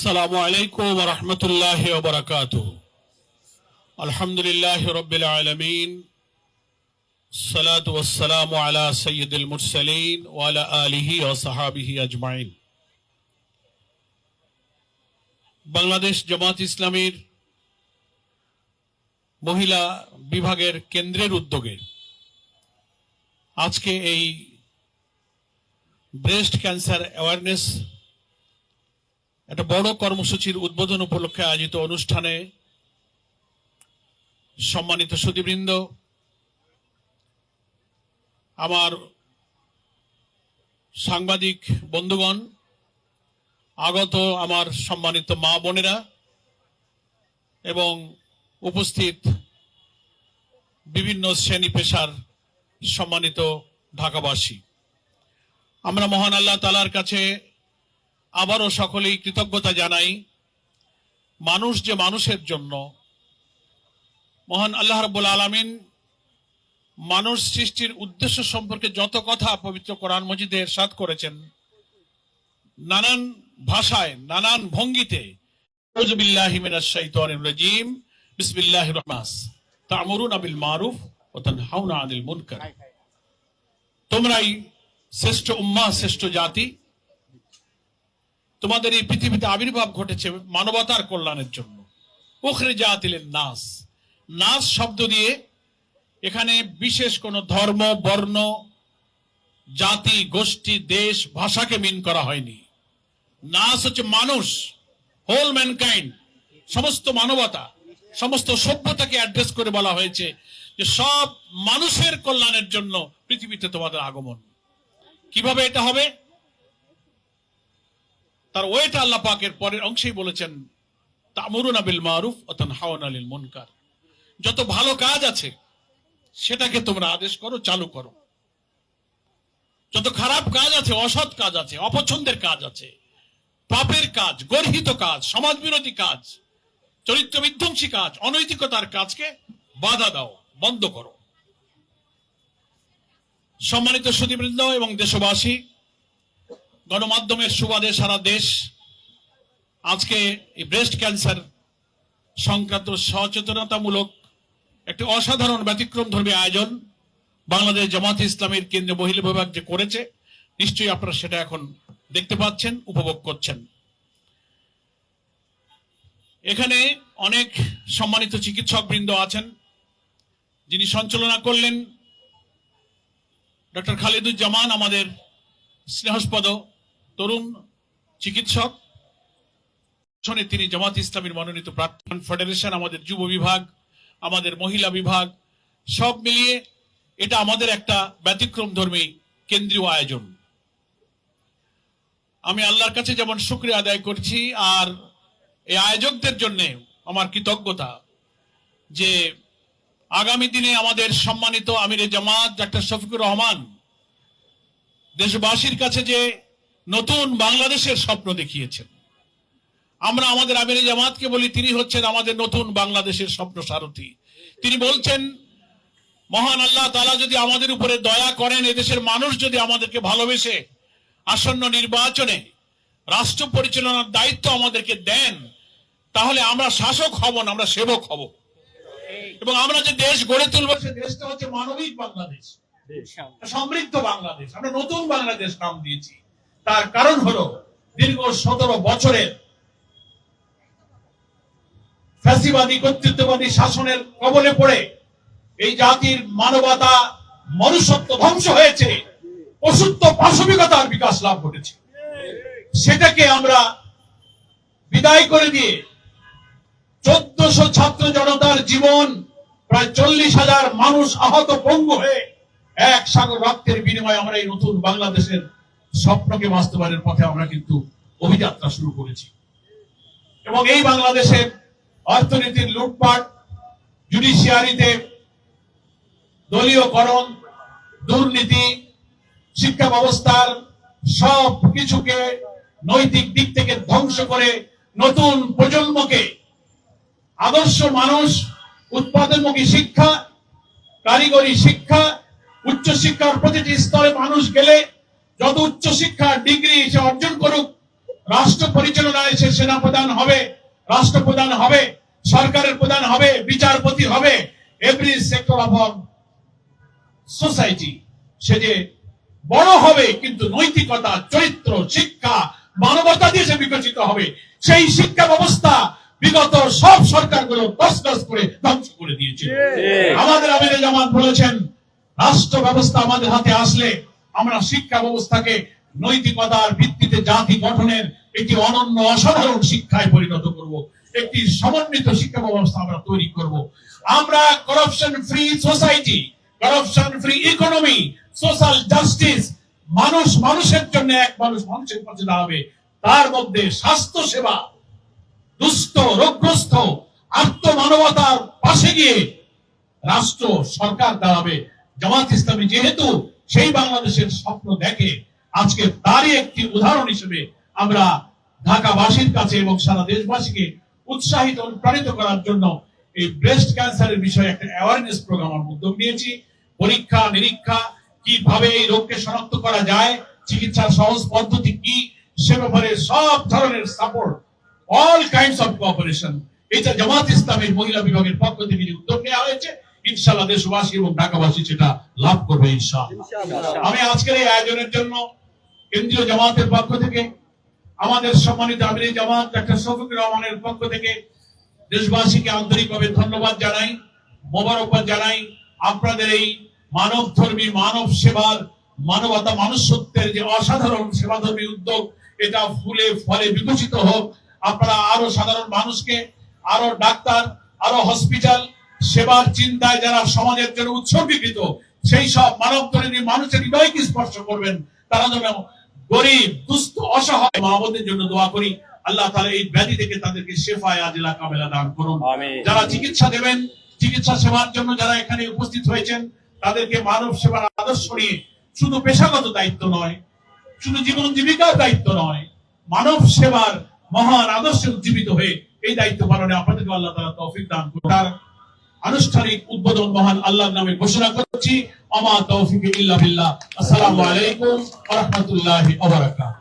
السلام عليكم ورحمة الله وبركاته الحمد لله رب العالمين الصلاة والسلام على سيد المرسلين وعلى آله وصحابه أجمعين বাংলাদেশ জামাত ইসলামীর মহিলা বিভাগের কেন্দ্রের উদ্যোগে আজকে এই ব্রেস্ট ক্যান্সার অ্যাওয়ারনেস একটা বড় কর্মসূচির উদ্বোধন উপলক্ষে আয়োজিত অনুষ্ঠানে সম্মানিত সুদীবৃন্দ, আমার সাংবাদিক বন্ধুগণ, আগত আমার সম্মানিত মা বোনেরা এবং উপস্থিত বিভিন্ন শ্রেণি পেশার সম্মানিত ঢাকাবাসী। আমরা মহান আল্লাহ তালার কাছে আবারও সকলেই কৃতজ্ঞতা জানাই। মানুষ যে মানুষের জন্য, মহান আল্লাহ রব্বুল আলমিন মানুষ সৃষ্টির উদ্দেশ্য সম্পর্কে যত কথা পবিত্র কোরআন মজিদে এরশাদ করেছেন, নানান ভাষায়, নানান ভঙ্গিতে তোমরাই শ্রেষ্ঠ উম্মা শ্রেষ্ঠ জাতি তোমাদের এই পৃথিবীতে আবির্ভাব ঘটেছে মানবতার কল্যাণের জন্য। উখরে জাতিলেন নাস। নাস শব্দ দিয়ে এখানে বিশেষ কোন ধর্ম, বর্ণ, জাতি, গোষ্ঠী, দেশ, ভাষাকে মিন করা হয়নি। নাস হচ্ছে মানুষ হোল ম্যানকাইন্ড সমস্ত মানবতা, সমস্ত সভ্যতাকে অ্যাড্রেস করে বলা হয়েছে যে সব মানুষের কল্যাণের জন্য পৃথিবীতে তোমাদের আগমন। কীভাবে এটা হবে? তার ওয়েটা আল্লাহ পাকের পরের অংশেই বলেছেন, তামরুন আবিল মারুফ অতন হাওয়ান আলিল মুনকার। যত ভালো কাজ আছে, সেটাকে তোমরা আদেশ করো, চালু করো। যত খারাপ কাজ আছে, অসৎ কাজ আছে, অপছন্দের কাজ আছে, পাপের কাজ, গর্হিত কাজ সমাজ বিরোধী কাজ, চরিত্র বিধ্বংসী কাজ, অনৈতিকতার কাজকে বাধা দাও, বন্ধ করো। সম্মানিত সুদীবৃন্দ এবং দেশবাসী গণমাধ্যমের সুবাদে সারা দেশ আজকে এই ব্রেস্ট ক্যান্সার সংক্রান্ত সচেতনতামূলক একটি অসাধারণ ব্যতিক্রম ধর্মী আয়োজন বাংলাদেশ জামাত ইসলামের কেন্দ্রীয় মহিলা বিভাগ যে করেছে, নিশ্চয়ই আপনারা সেটা এখন দেখতে পাচ্ছেন, উপভোগ করছেন। এখানে অনেক সম্মানিত চিকিৎসক বৃন্দ আছেন, যিনি সঞ্চালনা করলেন। ডক্টর খালিদুজ্জামান আমাদের স্নেহস্পদ তরুণ চিকিৎসক। তিনি জামাত ইসলামীর মনোনীত প্রাক্তন ফেডারেশন আমাদের যুব বিভাগ, আমাদের মহিলা বিভাগ, সব মিলিয়ে এটা আমাদের একটা ব্যতিক্রম ধর্মী কেন্দ্রীয় আয়োজন। আমি আল্লাহর কাছে যেমন শুক্রিয়া আদায় করছি, আর এই আয়োজকদের জন্য আমার কৃতজ্ঞতা যে আগামী দিনে আমাদের সম্মানিত আমিরে জামাত ডাক্তার শফিকুর রহমান দেশবাসীর কাছে যে নতুন বাংলাদেশের স্বপ্ন দেখিয়েছেন। আমরা আমাদের আমিরে জামাতকে বলি তিনি হচ্ছেন আমাদের নতুন বাংলাদেশের স্বপ্ন সারথী। তিনি বলছেন মহান আল্লাহ তালা যদি আমাদের উপরে দয়া করেন এদেশের মানুষ যদি আমাদেরকে ভালোবেসে আসন্ন নির্বাচনে রাষ্ট্র পরিচালনার দায়িত্ব আমাদেরকে দেন তাহলে আমরা শাসক হব না আমরা সেবক হব। এবং আমরা যে দেশ গড়ে তুলবো সে দেশটা হচ্ছে মানবিক বাংলাদেশ। সমৃদ্ধ বাংলাদেশ। আমরা নতুন বাংলাদেশ নাম দিয়েছি। তার কারণ হলো দীর্ঘ সতেরো বছরের ফ্যাসিবাদী কর্তৃত্ববাদী শাসনের কবলে পড়ে এই জাতির মানবতা মনুষ্যত্ব ধ্বংস হয়েছে। পশুত্ব পাশবিকতার বিকাশ লাভ ঘটেছে। সেটাকে আমরা বিদায় করে দিয়ে চোদ্দশো ছাত্র জনতার জীবন প্রায় চল্লিশ হাজার মানুষ আহত পঙ্গু হয়ে এক সাগর রক্তের বিনিময়ে আমরা এই নতুন বাংলাদেশের স্বপ্নকে বাস্তবায়নের পথে আমরা কিন্তু অভিযাত্রা শুরু করেছি। এবং এই বাংলাদেশের অর্থনীতির লুটপাট জুডিশিয়ারিতে দলীয়করণ, দুর্নীতি, শিক্ষা ব্যবস্থার সব কিছুকে নৈতিক দিক থেকে ধ্বংস করে নতুন প্রজন্মকে আদর্শ মানুষ, উৎপাদনমুখী শিক্ষা, কারিগরি শিক্ষা উচ্চ শিক্ষার প্রতিটি স্তরে মানুষ গেলে যত উচ্চ শিক্ষা ডিগ্রি সে অর্জন করুক রাষ্ট্র পরিচালনায় সে সেনাপ্রধান হবে রাষ্ট্রপ্রধান হবে সরকারের প্রধান হবে বিচারপতি হবে এভরি সেক্টর অফ সোসাইটি সে যে বড় হবে কিন্তু নৈতিকতা চরিত্র শিক্ষা মানবতা দিয়ে সে বিকশিত হবে সেই শিক্ষা ব্যবস্থা বিগত সব সরকারগুলো তসনস করে ধ্বংস করে দিয়েছে। আমাদের আমিরে জামান বলেছেন রাষ্ট্র ব্যবস্থা আমাদের হাতে আসলে আমরা শিক্ষা ব্যবস্থাকে নৈতিকতার ভিত্তিতে জাতি গঠনের একটি অনন্য অসাধারণ শিক্ষায় পরিণত করব। একটি সমন্বিত শিক্ষা ব্যবস্থা আমরা তৈরি করব। আমরা corruption free society corruption free economy social justice মানুষ মানুষের জন্য এক মানুষ মানুষের পাশে দাঁড়াবে। তার মধ্যে স্বাস্থ্য সেবা দুস্থ, রোগগ্রস্ত, আত্মমানবতার পাশে গিয়ে রাষ্ট্র, সরকার দাঁড়াবে। জামাত ইসলামী যেহেতু সেই বাংলাদেশের স্বপ্ন দেখে, আজকে তারই একটি উদাহরণ হিসেবে আমরা ঢাকাবাসীর কাছে এবং সারা দেশবাসীকে উৎসাহিত, অনুপ্রাণিত করার জন্য এই ব্রেস্ট ক্যান্সারের বিষয়ে একটা অ্যাওয়ারনেস প্রোগ্রাম আমরা উদ্যোগ নিয়েছি। পরীক্ষা, নিরীক্ষা, কীভাবে এই রোগকে শনাক্ত করা যায়, চিকিৎসার সহজ পদ্ধতি কি, সে ব্যাপারে সব ধরনের support all kinds of cooperation এটা জামাত ইসলামের মহিলা বিভাগের পক্ষ থেকে উদ্যোগ নেওয়া হয়েছে। ইনশাআল্লাহ দেশবাসী এবং ঢাকাবাসী সেটা লাভ করবে ইনশাআল্লাহ। আমি আজকের এই আয়োজনের জন্য কেন্দ্রীয় জামাতের পক্ষ থেকে আমাদের সম্মানিত আমির জামাত ডাক্তার শফিকুর রহমানের পক্ষ থেকে দেশবাসীকে আন্তরিকভাবে ধন্যবাদ জানাই মোবারকবাদ জানাই। আপনাদের এই মানব ধর্মী মানব সেবার মানবতা মানুষত্বের যে অসাধারণ সেবাধর্মী উদ্যোগ এটা ফুলে ফলে বিকশিত হোক। আপনারা আরও সাধারণ মানুষকে আরও ডাক্তার আরও হসপিটাল সেবার চিন্তায় যারা সমাজের জন্য উৎসর্গীকৃত সেই সব মানব ধর্মী মানুষের হৃদয়কে স্পর্শ করবেন। তারা যেন গরিব দুস্থ অসহায় মাহবুদের জন্য দোয়া করি। আল্লাহ তাআলা এই ব্যাধি থেকে তাদেরকে শেফায় আজিলা কামেলা দান করুন। যারা চিকিৎসা দেবেন চিকিৎসা সেবার জন্য যারা এখানে উপস্থিত হয়েছেন তাদেরকে মানব সেবার আদর্শ নিয়ে শুধু পেশাগত দায়িত্ব নয় শুধু জীবন জীবিকার দায়িত্ব নয় মানব সেবার মহান আদর্শে উজ্জীবিত হয়ে এই দায়িত্ব পালনে আপনাদেরকে আল্লাহ তাআলা তৌফিক দান করুন। আনুষ্ঠানিক উদ্বোধন মহান আল্লাহর নামে ঘোষণা করছি। আমা তৌফিক ইল্লা বিল্লাহ। আসসালামু আলাইকুম ওয়া রাহমাতুল্লাহি ওয়া বারাকাতুহু।